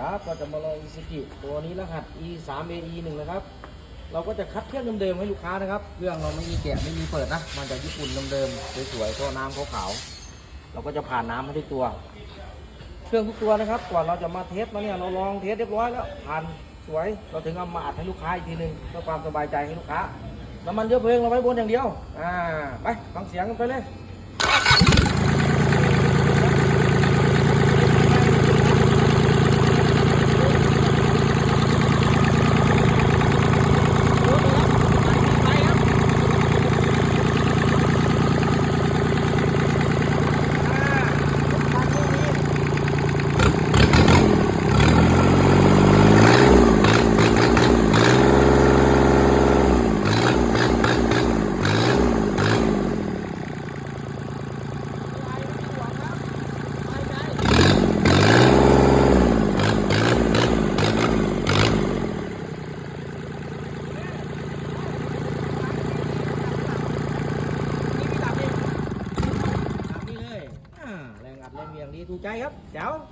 ครับก็จะมาลองอิซุกิตัวนี้รหัส e 3 ae 1นะครับ เราก็จะคัดเครื่องเดิมๆให้ลูกค้านะครับ เครื่องเราไม่มีแกะไม่มีเปิดนะมาจากญี่ปุ่นเดิมๆสวยๆตัวน้ำขาวๆเราก็จะผ่านน้ำให้ทุกตัว เครื่องทุกตัวนะครับก่อนเราจะมาเทสมาเนี่ยเราลองเทสเรียบร้อยแล้วผ่านสวย เราถึงเอามาอัดให้ลูกค้าอีกทีหนึ่งเพื่อความสบายใจให้ลูกค้าน้ำมันเยอะเพลิงเราไว้บนอย่างเดียว อ่า ไปฟังเสียงกันไปเลย đem vàng đi tôi cháy hết chảo